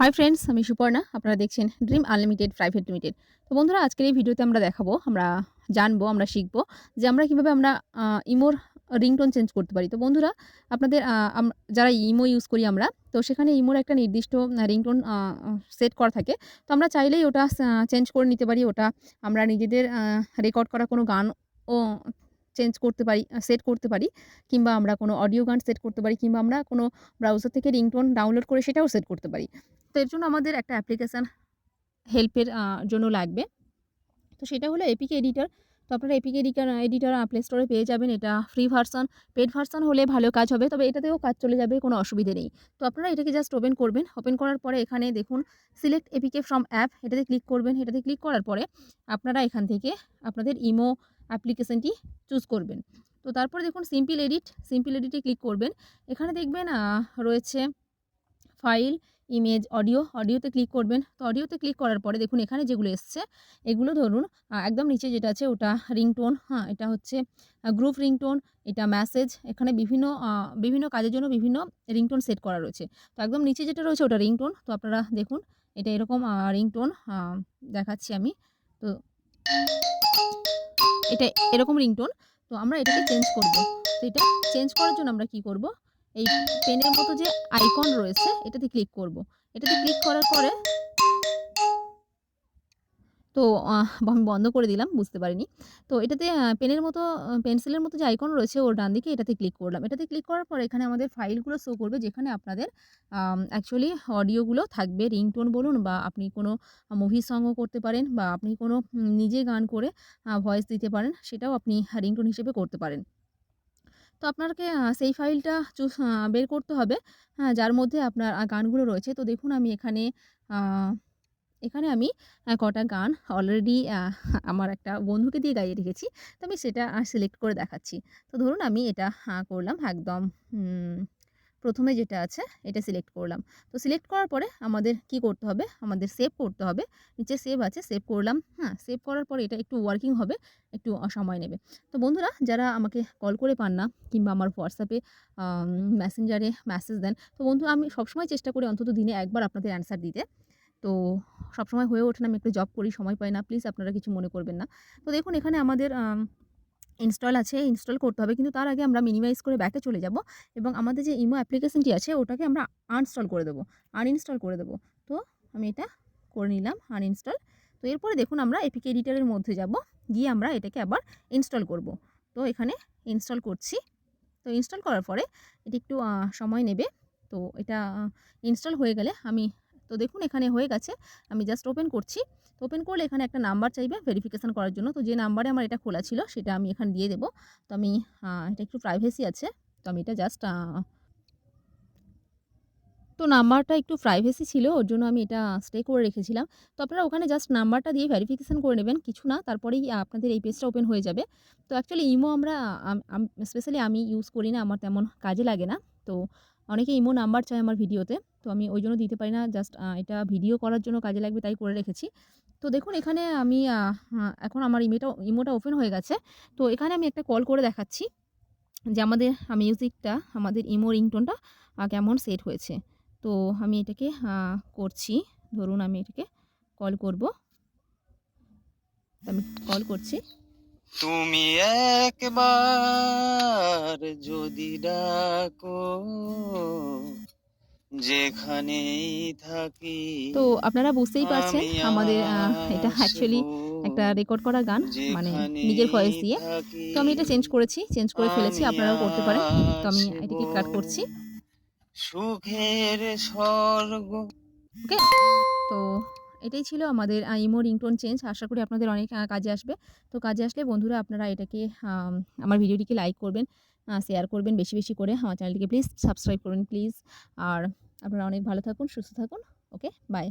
Hi friends আমি সুপর্ণা। আপনারা দেখছেন ড্রিম আনলিমিটেড প্রাইভেট লিমিটেড তো বন্ধুরা, আজকের এই ভিডিওতে আমরা দেখাবো, আমরা জানব, আমরা শিখব যে আমরা কীভাবে আমরা ইমোর রিংটোন চেঞ্জ করতে পারি। তো বন্ধুরা, আপনাদের যারা ইমো ইউজ করি আমরা, তো সেখানে ইমোর একটা নির্দিষ্ট রিংটোন সেট করা থাকে। তো আমরা চাইলেই ওটা চেঞ্জ করে নিতে পারি, ওটা আমরা নিজেদের রেকর্ড করা কোনো গান ও চেঞ্জ করতে পারি সেট করতে পারি, কিংবা আমরা কোনো অডিও গান সেট করতে পারি, কিংবা আমরা কোনো ব্রাউজার থেকে রিংটোন ডাউনলোড করে সেটাও সেট করতে পারি। তো এর জন্য আমাদের একটা অ্যাপ্লিকেশান হেল্পের জন্য লাগবে। তো সেটা হলো এপিকে এডিটর তো আপনারা এপিকে এডিটার এডিটার প্লে স্টোরে পেয়ে যাবেন। এটা ফ্রি ভার্সন পেড ভার্সন হলে ভালো কাজ হবে, তবে এটাতেও কাজ চলে যাবে, কোনো অসুবিধে নেই। তো আপনারা এটাকে জাস্ট ওপেন করবেন। ওপেন করার পরে এখানে দেখুন সিলেক্ট এপিকে ফ্রম অ্যাপ এটাতে ক্লিক করবেন। এটাতে ক্লিক করার পরে আপনারা এখান থেকে আপনাদের ইমো অ্যাপ্লিকেশনটি চুজ করবেন। তো তারপরে দেখুন সিম্পল এডিট সিম্পল এডিটে ক্লিক করবেন। এখানে দেখবেন রয়েছে ফাইল ইমেজ অডিও অডিওতে ক্লিক করবেন। তো অডিওতে ক্লিক করার পরে দেখুন এখানে যেগুলো এসছে, এগুলো ধরুন একদম নিচে যেটা আছে ওটা রিংটোন হ্যাঁ এটা হচ্ছে গ্রুপ রিংটোন এটা মেসেজ এখানে বিভিন্ন বিভিন্ন কাজের জন্য বিভিন্ন রিংটোন সেট করা রয়েছে। তো একদম নিচে যেটা রয়েছে ওটা রিংটোন তো আপনারা দেখুন, এটা এরকম রিংটোন দেখাচ্ছি আমি। তো এটা এরকম রিংটোন তো আমরা এটাকে চেঞ্জ করব। তো এটা চেঞ্জ করার জন্য আমরা কি করব? এই পেনের মতো যে আইকন রয়েছে, এটাতে ক্লিক করব। এটাতে ক্লিক করার পরে তো আমি বন্ধ করে দিলাম, বুঝতে পারিনি। তো এটাতে পেনের মতো, পেন্সিলের মতো যে আইকন রয়েছে ওর ডান দিকে, এটাতে ক্লিক করলাম। এটাতে ক্লিক করার পর এখানে আমাদের ফাইলগুলো শো করবে, যেখানে আপনাদের অ্যাকচুয়ালি অডিওগুলো থাকবে। রিংটোন বলুন বা আপনি কোনো মুভি সঙ্গও করতে পারেন বা আপনি কোনো নিজে গান করে ভয়েস দিতে পারেন, সেটাও আপনি রিংটোন হিসেবে করতে পারেন। তো আপনাকে সেই ফাইলটা চুজ বের করতে হবে। হ্যাঁ যার মধ্যে আপনার গানগুলো রয়েছে। তো দেখুন আমি এখানে এখানে আমি কটা গান অলরেডি আমার একটা বন্ধুকে দিয়ে গাইয়ে রেখেছি। তো আমি সেটা সিলেক্ট করে দেখাচ্ছি। তো ধরুন আমি এটা করলাম একদম প্রথমে যেটা আছে, এটা সিলেক্ট করলাম। তো সিলেক্ট করার পরে আমাদের কি করতে হবে? আমাদের সেভ করতে হবে। নিচে সেভ আছে সেভ করলাম। হ্যাঁ সেভ করার পরে এটা একটু ওয়ার্কিং হবে, একটু সময় নেবে। তো বন্ধুরা, যারা আমাকে কল করে পান না, কিংবা আমার হোয়াটসঅ্যাপে মেসেঞ্জারে মেসেজ দেন, তো বন্ধু, আমি সবসময় চেষ্টা করি অন্তত দিনে একবার আপনাদের অ্যান্সার দিতে। তো সবসময় হয়ে ওঠে না, আমি একটু জব করি, সময় পাই না প্লিজ আপনারা কিছু মনে করবেন না। তো দেখুন, এখানে আমাদের ইনস্টল আছে ইনস্টল করতে হবে। কিন্তু তার আগে আমরা মিনিমাইজ করে ব্যাকে চলে যাব এবং আমাদের যে ইমো অ্যাপ্লিকেশনটি আছে, ওটাকে আমরা আনস্টল করে দেবো। আনইনস্টল করে দেবো। তো আমি এটা করে নিলাম আনইনস্টল তো এরপরে দেখুন আমরা এপিকে এডিটারের মধ্যে যাব। গিয়ে আমরা এটাকে আবার ইনস্টল করব। তো এখানে ইনস্টল করছি। তো ইনস্টল করার পরে এটি একটু সময় নেবে। তো এটা ইনস্টল হয়ে গেলে আমি তো দেখুন এখানে হয়ে গেছে। আমি জাস্ট ওপেন করছি। তো ওপেন করলে এখানে একটা নাম্বার চাইবে ভেরিফিকেশান করার জন্য। তো যে নাম্বারে আমার এটা খোলা ছিল সেটা আমি এখানে দিয়ে দেবো। তো আমি এটা একটু প্রাইভেসি আছে। তো আমি এটা জাস্ট তো নাম্বারটা একটু প্রাইভেসি ছিল, ওর জন্য আমি এটা স্টে করে রেখেছিলাম। তো আপনারা ওখানে জাস্ট নাম্বারটা দিয়ে ভেরিফিকেশান করে নেবেন, কিছু না। তারপরেই আপনাদের এই পেজটা ওপেন হয়ে যাবে। তো অ্যাকচুয়ালি ইমো আমরা স্পেশালি আমি ইউজ করি না, আমার তেমন কাজে লাগে না। তো অনেকে ইমো নাম্বার চায় আমার ভিডিওতে তো আমি ওই জন্য দিতে পারি না জাস্ট এটা ভিডিও করার জন্য কাজে লাগবে তাই করে রেখেছি। তো দেখুন এখানে আমি আহ, এখন আমার ইমেটা ইমোটা ওপেন হয়ে গেছে। তো এখানে আমি একটা কল করে দেখাচ্ছি যে আমাদের মিউজিকটা আমাদের ইমো রিংটোনটা কেমন সেট হয়েছে। তো আমি এটাকে করছি ধরুন আমি এটাকে কল করব। আমি কল করছি। তুমি একবার যদি ডাকো যেখানেই থাকি তো আপনারা বুঝতেই পারছেন আমাদের এটা অ্যাকচুয়ালি একটা রেকর্ড করা গান মানে নিজের ভয়েস দিয়ে। তো আমি এটা চেঞ্জ করেছি চেঞ্জ করে ফেলেছি আপনারাও করতে পারেন। তো আমি। এটাকে কাট করছি। সুখের স্বর্গ। ওকে তো এটাই ছিল আমাদের ইমো রিংটোন চেঞ্জ। আশা করি আপনাদের অনেক কাজে আসবে। তো কাজে আসলে বন্ধুরা আপনারা এটাকে আমার ভিডিওটিকে লাইক করবেন শেয়ার করবেন বেশি বেশি করে। আমার চ্যানেলটিকে প্লিজ সাবস্ক্রাইব করুন প্লিজ আর আপনারা অনেক ভালো থাকুন, সুস্থ থাকুন। Okay bye